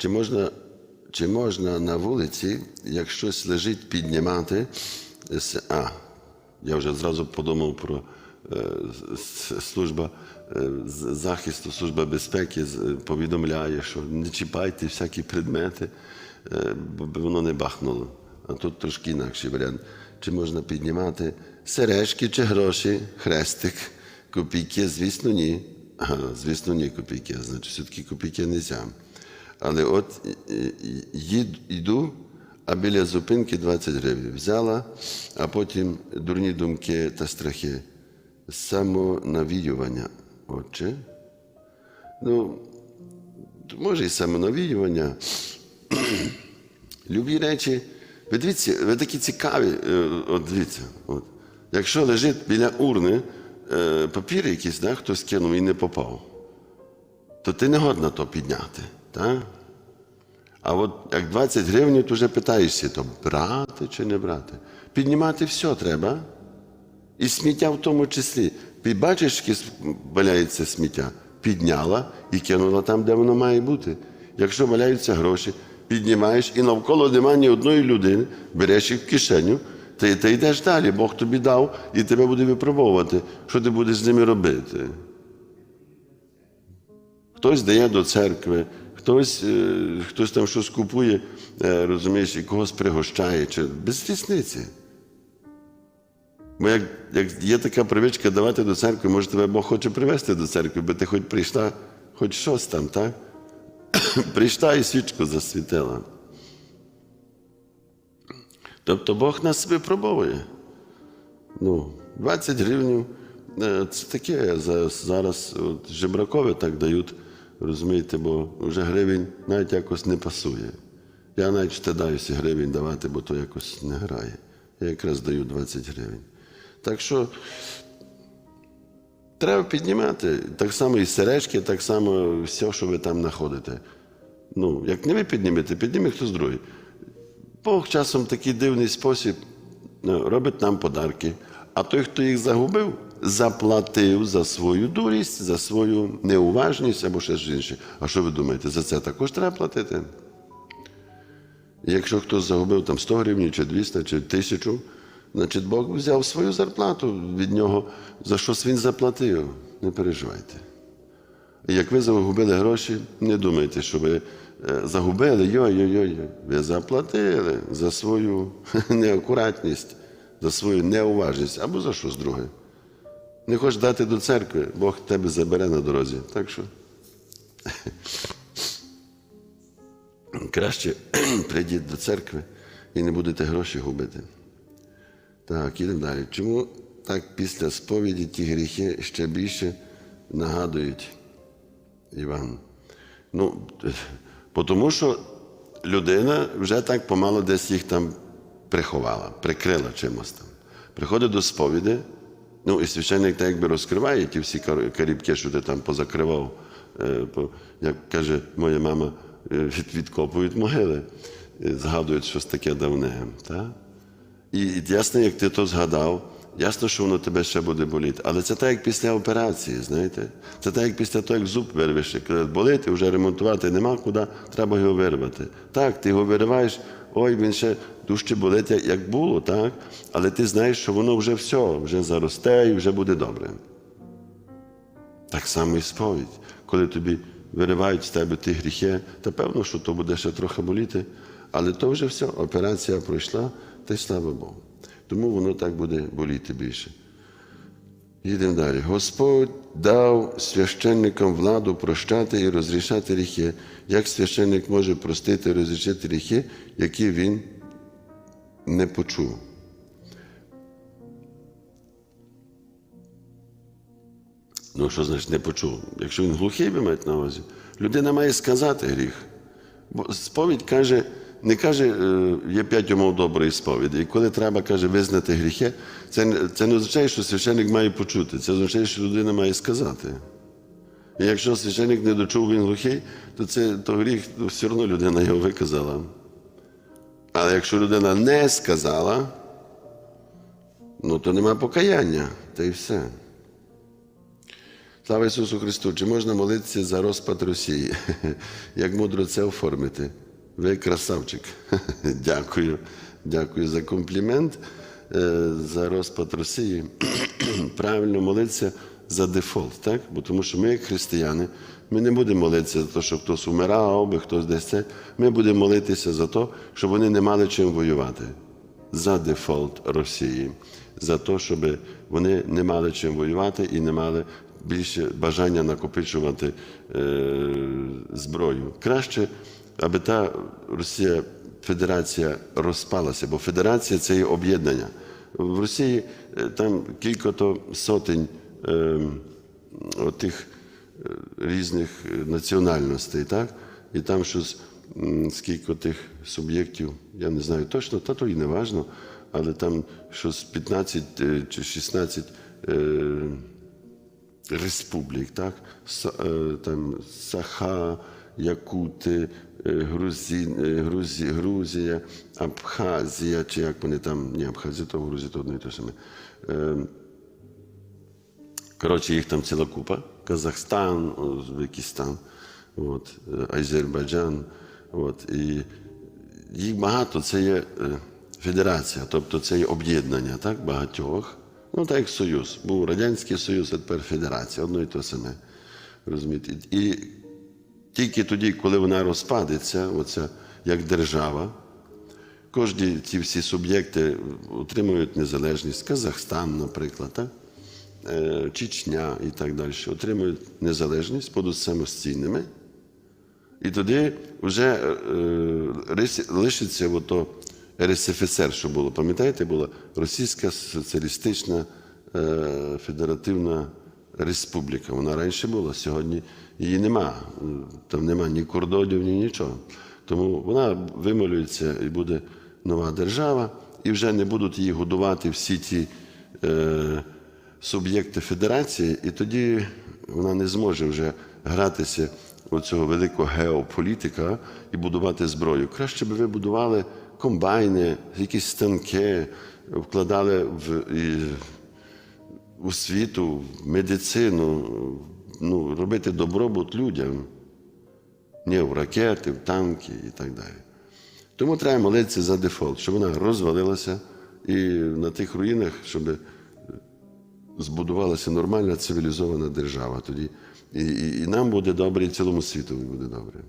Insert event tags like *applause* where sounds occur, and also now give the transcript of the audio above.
Чи можна, чи можна на вулиці, як щось лежить, піднімати? А, я вже зразу подумав про е, служба е, захисту, служба безпеки повідомляє, що не чіпайте всякі предмети, е, бо воно не бахнуло. А тут трошки інакший варіант. Чи можна піднімати сережки чи гроші, хрестик, копійки? Звісно, ні. Ага, звісно, ні, копійки. Значить, все-таки копійки не можна. Але от е, е, йду, а біля зупинки 20 гривень. Взяла, а потім дурні думки та страхи. Самонавіювання. Отже. Ну, може і самонавіювання. *clears throat* Любі речі. Ви дивіться, ви такі цікаві. е, От дивіться, от. якщо лежить біля урни папір якийсь, да, хтось кинув і не попав, то ти не годна то підняти. Так? А от як 20 гривень, то вже питаєшся, то брати чи не брати. Піднімати все треба. І сміття в тому числі. Ти бачиш, яке валяється сміття, підняла і кинула там, де воно має бути. Якщо валяються гроші, піднімаєш і навколо немає ні одної людини, береш їх в кишеню, ти, ти йдеш далі, Бог тобі дав і тебе буде випробовувати, що ти будеш з ними робити. Хтось дає до церкви, хтось, е, хтось там щось купує, е, розумієш, і когось пригощає, чи без різниці. Бо як, як є така привичка давати до церкви, може тебе Бог хоче привезти до церкви, бо ти хоч прийшла, хоч щось там, так? *coughs* прийшла і свічку засвітила. Тобто Бог нас випробовує. Ну, 20 гривень це таке зараз от, жебракові так дають, розумієте, бо вже гривень навіть якось не пасує. Я навіть стидаюся гривень давати, бо то якось не грає. Я якраз даю 20 гривень. Так що треба піднімати. Так само і сережки, так само все, що ви там знаходите. Ну, як не ви піднімете, підніме хтось другий. Бог часом такий дивний спосіб ну, робить нам подарки. А той, хто їх загубив, заплатив за свою дурість, за свою неуважність або ще щось інше. А що ви думаєте, за це також треба платити? Якщо хтось загубив там 100 гривень, чи 200, чи 1000, значить Бог взяв свою зарплату від нього, за щось він заплатив. Не переживайте. Як ви загубили гроші, не думайте, що ви е, загубили, йой-йой-йой. Ви заплатили за свою *laughs* неакуратність, за свою неуважність або за щось друге. Не хочеш дати до церкви, Бог тебе забере на дорозі. Так що краще *clears throat* прийдіть до церкви і не будете гроші губити. Так, ідемо далі. Чому так після сповіді ті гріхи ще більше нагадують Іван? Ну, тому що людина вже так помало десь їх там приховала, прикрила чимось там. Приходить до сповіді, ну і священник так якби розкриває ті всі карібки, що ти там позакривав. Е, Як каже моя мама, е, відкопують могили, е, згадують щось таке давне. Так? І ясно, як ти то згадав, ясно, що воно тебе ще буде боліти. Але це так, як після операції, знаєте. Це так, як після того, як зуб вирвеш, коли болити, вже ремонтувати нема куди, треба його вирвати. Так, ти його вириваєш, ой, він ще дужче болить, як- було, так? Але ти знаєш, що воно вже все, вже заросте і вже буде добре. Так само і сповідь. Коли тобі виривають з тебе ті гріхи, то певно, що то буде ще трохи боліти, але то вже все, операція пройшла, та й слава Богу. Тому воно так буде боліти більше. Їдемо далі. Господь дав священникам владу прощати і розрішати гріхи. Як священник може простити і розрішити гріхи, які він не почув? Ну, що значить не почув? Якщо він глухий, ви маєте на увазі, людина має сказати гріх. Бо сповідь каже, не каже, е, є п'ять умов доброї сповіді. І коли треба, каже, визнати гріхи, це, це не означає, що священник має почути. Це означає, що людина має сказати. І якщо священник не дочув, він глухий, то це то гріх, то все одно людина його виказала. Але якщо людина не сказала, ну то нема покаяння, та й все. Слава Ісусу Христу! Чи можна молитися за розпад Росії? *laughs* Як мудро це оформити? Ви красавчик. *laughs* Дякую. Дякую за комплімент. Е, За розпад Росії. *clears throat* Правильно молитися за дефолт, так? Бо тому що ми, як християни, ми не будемо молитися за те, щоб хтось умирав, або хтось десь це. Ми будемо молитися за те, щоб вони не мали чим воювати за дефолт Росії, за те, щоб вони не мали чим воювати і не мали більше бажання накопичувати е, зброю. Краще, аби та Росія, Федерація розпалася, бо Федерація це є об'єднання. В Росії е, там кілька сотень е, отих різних е, національностей, так? І там щось скільки тих суб'єктів, я не знаю точно, та то і не важно, але там щось 15 е, чи 16 е, республік, так? Са- е, там Саха, Якути, е, Грузі, е, Грузі, Грузія, Абхазія, чи як вони там, ні, Абхазія, то Грузія, то одне і те саме. Е, Коротше, їх там ціла купа. Казахстан, Узбекистан, от, е, Азербайджан. От, і їх багато, це є федерація, тобто це є об'єднання так, багатьох. Ну, так як Союз. Був Радянський Союз, а тепер Федерація, одно і те саме. Розумієте? І тільки тоді, коли вона розпадеться, оця як держава, кожні ці всі суб'єкти отримують незалежність. Казахстан, наприклад, так? Е, Чечня і так далі, отримують незалежність, будуть самостійними. І тоді вже е, лишиться ото РСФСР, що було. Пам'ятаєте, була Російська Соціалістична е, Федеративна Республіка. Вона раніше була, сьогодні її нема. Там нема ні кордонів, ні нічого. Тому вона вималюється і буде нова держава, і вже не будуть її годувати всі ті. Е, суб'єкти федерації, і тоді вона не зможе вже гратися у цього великого геополітика і будувати зброю. Краще би ви будували комбайни, якісь станки, вкладали в і, у світу, в медицину, ну, робити добробут людям, не в ракети, в танки і так далі. Тому треба молитися за дефолт, щоб вона розвалилася і на тих руїнах, щоб збудувалася нормальна цивілізована держава. Тоді і, і, і нам буде добре, і цілому світу буде добре.